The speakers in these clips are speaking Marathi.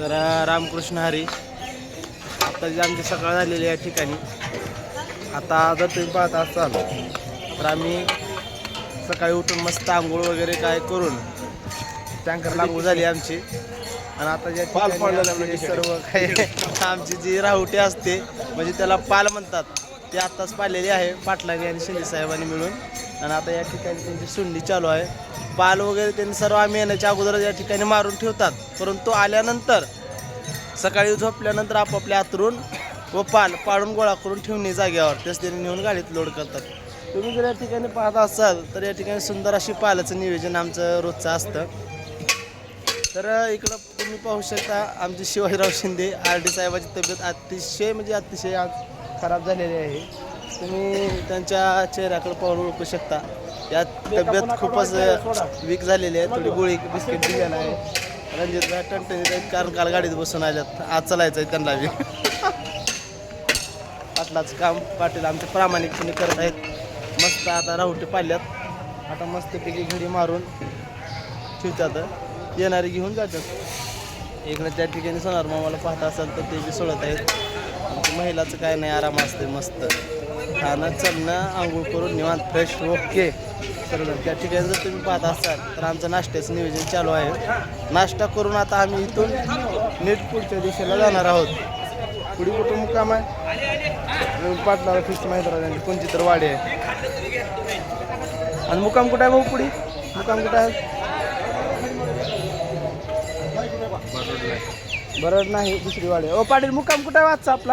तर रामकृष्ण हरी. आता जी आमची सकाळ झालेली या ठिकाणी. आता जर तुम्ही पाहत असाल तर आम्ही सकाळी उठून मस्त आंघोळ वगैरे काय करून टँकर लागू झाली आमची. आणि आता म्हणजे सर्व काही आमची जी राहुटी असते म्हणजे त्याला पाल म्हणतात ती आत्ताच पाळलेली आहे पाटलांनी आणि शिंदे साहेबांनी मिळून. आणि आता या ठिकाणी त्यांची सुंडी चालू आहे. पाल वगैरे त्यांनी सर्व आम्ही येण्याच्या अगोदर या ठिकाणी मारून ठेवतात. परंतु आल्यानंतर सकाळी झोपल्यानंतर आपापल्या आतरून व पाल पाडून गोळा करून ठेवणे जागेवर. तेच त्यांनी नेऊन गाडीत लोड करतात. तुम्ही जर या ठिकाणी पाहत असाल तर या ठिकाणी सुंदर अशी पालाचं नियोजन आमचं रोजचं असतं. तर इकडं तुम्ही पाहू शकता आमचे शिवाजीराव शिंदे आर डी साहेबाची तब्येत अतिशय म्हणजे अतिशय आज खराब झालेली आहे. तुम्ही त्यांच्या चेहऱ्याकडे पाहून ओळखू शकता. यात तब्येत खूपच वीक झालेली आहे. थोडी गोळी बिस्किट दिलेला आहे. रणजित टणटणीत आहेत. कारण काल गाडीत बसून आल्यात. आज चालायचं आहे त्यांना बी. पाटलाचं काम पाटील आमचे प्रामाणिकपणे करत आहेत. मस्त आता राहुटे पाल्यात आता मस्तपैकी घडी मारून ठेवतात. येणारे घेऊन जातात. इकडे त्या ठिकाणी सोनार मामाला पाहत असाल तर ते बी सोडत आहेत. महिलाचं काय नाही आराम असते मस्त. खाणं चलणं आंघोळ करून निवांत फ्रेश ओके तर त्या ठिकाणी जर तुम्ही पाहत असाल तर आमचं नाश्त्याचं नियोजन चालू आहे. नाश्ता करून आता आम्ही इथून नीट पुढच्या दिशेला जाणार आहोत. पुढे कुठं मुक्काम आहे? पाटला फिक्स माहीत राहते कोणची तर वाडी आहे. आणि मुक्काम कुठं आहे भाऊ पुढे? मुक्काम कुठं आहे? बरं नाही दुसरी वाडी ओ पाटील मुक्काम कुठे वाचचा आपला?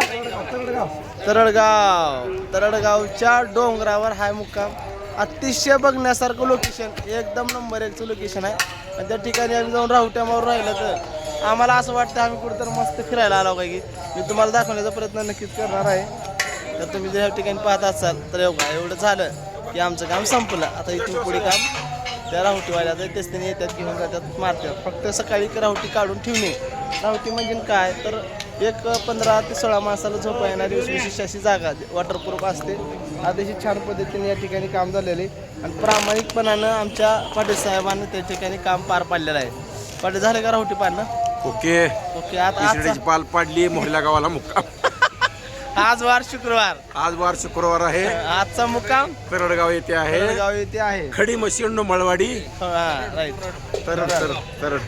तरडगाव. तरडगावच्या डोंगरावर हाय मुक्काम. अतिशय बघण्यासारखं लोकेशन एकदम नंबर एकचं लोकेशन आहे. आणि त्या ठिकाणी आम्ही जाऊन राहुट्यामावर राहिलं तर आम्हाला असं वाटतं आम्ही कुठं मस्त फिरायला आलो काय की. मी तुम्हाला दाखवण्याचा प्रयत्न नक्कीच करणार आहे. तर तुम्ही जर या ठिकाणी पाहत असाल तर एवढं झालं की आमचं काम संपलं. आता इथून पुढे काम त्या राहुटीवाल्या तेच त्यांनी येतात घेऊन जातात मारतात. फक्त सकाळी राहुटी काढून ठेवणे. राहुटी म्हणजे काय? तर एक पंधरा ते सोळा माणसाला झोपा येणारी विशेष अशी जागा वॉटरप्रूफ असते. अतिशय छान पद्धतीने या ठिकाणी काम झालेले आणि प्रामाणिकपणानं आमच्या पाटील साहेबांनी त्या ठिकाणी काम पार पाडलेलं आहे. पाटील झालं का राहुटी पाडणं? ओके. ओके आता पाल पाडली मोहल्या गावाला मुक्काम. आज वार शुक्रवार. आज वार शुक्रवार आहे. आजचा मुक्काम तरडगाव येथे आहे. गाव येथे आहे. खडी मशीन मळवाडी. हा राईट तरड तरड तरड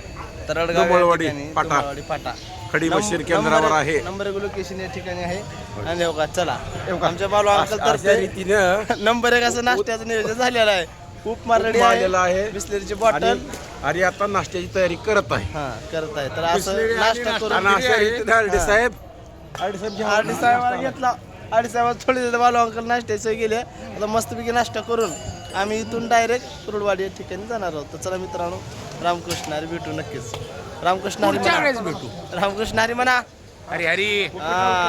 तरडगाव या डोंबळवाडी, ठिकाणी, पाटा. डोंबळवाडी, पाटा. खडी मशीन केंद्रावर नंबर आहे. नंबर एक लोकेशन या ठिकाणी आहे. आणि हो का चला. आमच्या बालू अंकल अशा तर्फे रीतीनं नंबर एक असं नाश्त्याचं नियोजन झालेलं आहे. उपमा रेडी आलेलं आहे आहे. बिस्लरीची बॉटल आणि आणि आता नाश्त्याची तयारी करत आहे. हा करत आहे. तर असं नाश्ता आणि करून अशा रीतीनं हरडे साहेब आरडी साहेबांना घेतला. आरडी साहेब थोडी बालू अंकल नाश्त्याचं गेले आता मस्तपैकी नाश्ता करून आम्ही इथून डायरेक्ट कुरुडवाडी या ठिकाणी जाणार आहोत. तर चला मित्रांनो रामकृष्ण हरी भेटू नक्कीच. रामकृष्ण हरी म्हणा. भेटू. रामकृष्ण हरी म्हणा. अरे हरी. हा.